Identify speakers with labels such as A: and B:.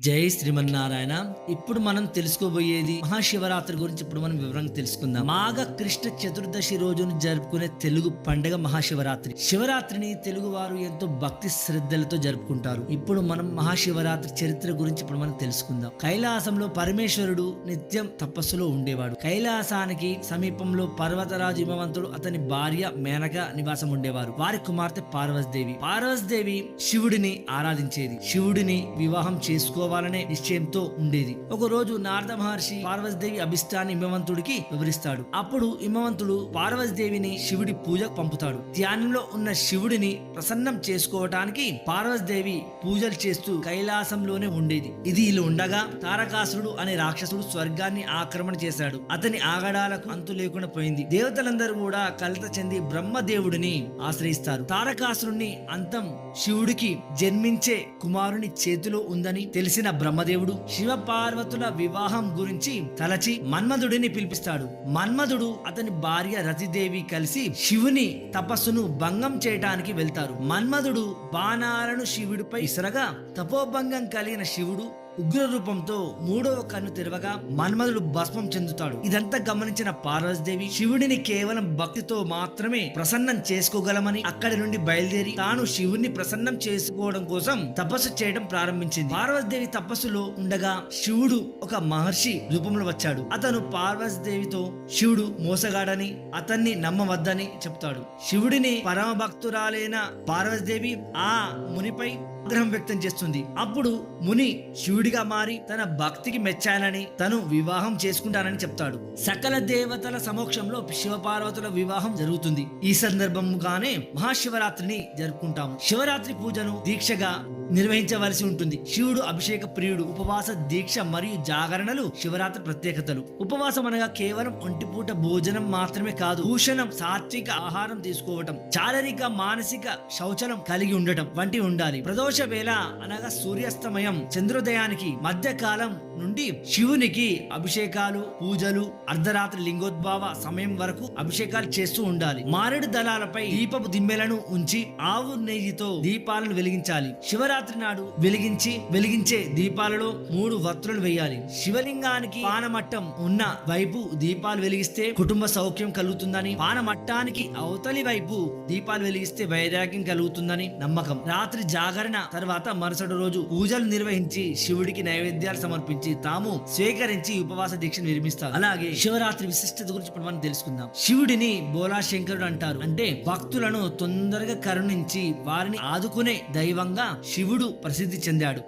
A: జై శ్రీమన్నారాయణ. ఇప్పుడు మనం తెలుసుకోబోయేది మహాశివరాత్రి గురించి ఇప్పుడు మనం వివరంగా తెలుసుకుందాం. మాఘ కృష్ణ చతుర్దశి రోజున జరుపుకునే తెలుగు పండుగ మహాశివరాత్రి. శివరాత్రిని తెలుగు వారు ఎంతో భక్తి శ్రద్ధలతో జరుపుకుంటారు. ఇప్పుడు మనం మహాశివరాత్రి చరిత్ర గురించి ఇప్పుడు మనం తెలుసుకుందాం. కైలాసంలో పరమేశ్వరుడు నిత్యం తపస్సులో ఉండేవాడు. కైలాసానికి సమీపంలో పర్వతరాజు హిమవంతుడు అతని భార్య మేనక నివాసం ఉండేవారు. వారి కుమార్తె పార్వతీదేవి. పార్వతీదేవి శివుడిని ఆరాధించేది. శివుడిని వివాహం చేసుకో చేసుకోవాలనే నిశ్చయంతో ఉండేది. ఒక రోజు నారద మహర్షి పార్వతీదేవి అభిష్టాన్ని హిమవంతుడికి వివరిస్తాడు. అప్పుడు హిమవంతుడు పార్వతీదేవిని శివుడి పూజకు పంపుతాడు. ధ్యానంలో ఉన్న శివుడిని ప్రసన్నం చేసుకోవటానికి పార్వతీదేవి పూజలు చేస్తూ కైలాసంలోనే ఉండేది. ఇది ఇలా ఉండగా తారకాసురుడు అనే రాక్షసుడు స్వర్గాన్ని ఆక్రమణ చేశాడు. అతని ఆగడాలకు అంతు లేకుండా పోయింది. దేవతలందరూ కూడా కలత చెంది బ్రహ్మదేవుడిని ఆశ్రయిస్తారు. తారకాసురుణ్ణి అంతం శివుడికి జన్మించే కుమారుని చేతిలో ఉందని తెలిసి చేసిన బ్రహ్మదేవుడు శివ పార్వతుల వివాహం గురించి తలచి మన్మధుడిని పిలిపిస్తాడు. మన్మధుడు అతని భార్య రతిదేవి కలిసి శివుని తపస్సును భంగం చేయటానికి వెళ్తారు. మన్మధుడు బాణాలను శివుడిపై ఇసరగా తపోభంగం కలిగిన శివుడు ఉగ్ర రూపంతో మూడవ కన్ను తెరవగా మన్మధుడు భస్మం చెందుతాడు. ఇదంతా గమనించిన పార్వతీదేవి శివుడిని కేవలం భక్తితో మాత్రమే ప్రసన్నం చేసుకోగలమని అక్కడి నుండి బయలుదేరి తాను శివుడిని ప్రసన్నం చేసుకోవడం కోసం తపస్సు చేయడం ప్రారంభించింది. పార్వతీదేవి తపస్సులో ఉండగా శివుడు ఒక మహర్షి రూపంలో వచ్చాడు. అతను పార్వతీదేవితో శివుడు మోసగాడని అతన్ని నమ్మవద్దని చెప్తాడు. శివుడిని పరమ భక్తురాలైన పార్వతీదేవి ఆ మునిపై ఆగ్రహం వ్యక్తం చేస్తుంది. అప్పుడు ముని శివుడిగా మారి తన భక్తికి మెచ్చానని తను వివాహం చేసుకుంటానని చెప్తాడు. సకల దేవతల సమక్షంలో శివపార్వతుల వివాహం జరుగుతుంది. ఈ సందర్భంగానే మహాశివరాత్రిని జరుపుకుంటాము. శివరాత్రి పూజను దీక్షగా నిర్వహించవలసి ఉంటుంది. శివుడు అభిషేక ప్రియుడు ఉపవాస దీక్ష మరియు జాగరణలు శివరాత్రి ప్రత్యేకతలు. ఉపవాసం అనగా కేవలం ఒంటిపూట భోజనం మాత్రమే కాదు భూషణం సాత్విక ఆహారం తీసుకోవటం శారీరక మానసిక శౌచలం కలిగి ఉండటం వంటి ఉండాలి. ప్రదోష వేళ అనగా సూర్యాస్తమయం చంద్రోదయానికి మధ్యకాలం నుండి శివునికి అభిషేకాలు పూజలు అర్ధరాత్రి లింగోద్భావ సమయం వరకు అభిషేకాలు చేస్తూ ఉండాలి. మారేడు దళాలపై దీపపు దిమ్మెలను ఉంచి ఆవు నెయ్యితో దీపాలను వెలిగించాలి. శివరాత్రి నాడు వెలిగించి వెలిగించే దీపాలలో మూడు వత్తులను వేయాలి. శివలింగానికి పానమట్టం ఉన్న వైపు దీపాలు వెలిగిస్తే కుటుంబ సౌఖ్యం కలుగుతుందని పానమట్టానికి అవతలి వైపు దీపాలు వెలిగిస్తే వైరాగ్యం కలుగుతుందని నమ్మకం. రాత్రి జాగరణ తర్వాత మరుసటి రోజు పూజలు నిర్వహించి శివుడికి నైవేద్యాలు సమర్పించి తాము స్వీకరించి ఉపవాస దీక్ష నిర్మిస్తారు. అలాగే శివరాత్రి విశిష్టత గురించి ఇప్పుడు మనం తెలుసుకుందాం. శివుడిని బోలా శంకరుడు అంటారు. అంటే భక్తులను తొందరగా కరుణించి వారిని ఆదుకునే దైవంగా శివుడు ప్రసిద్ధి చెందాడు.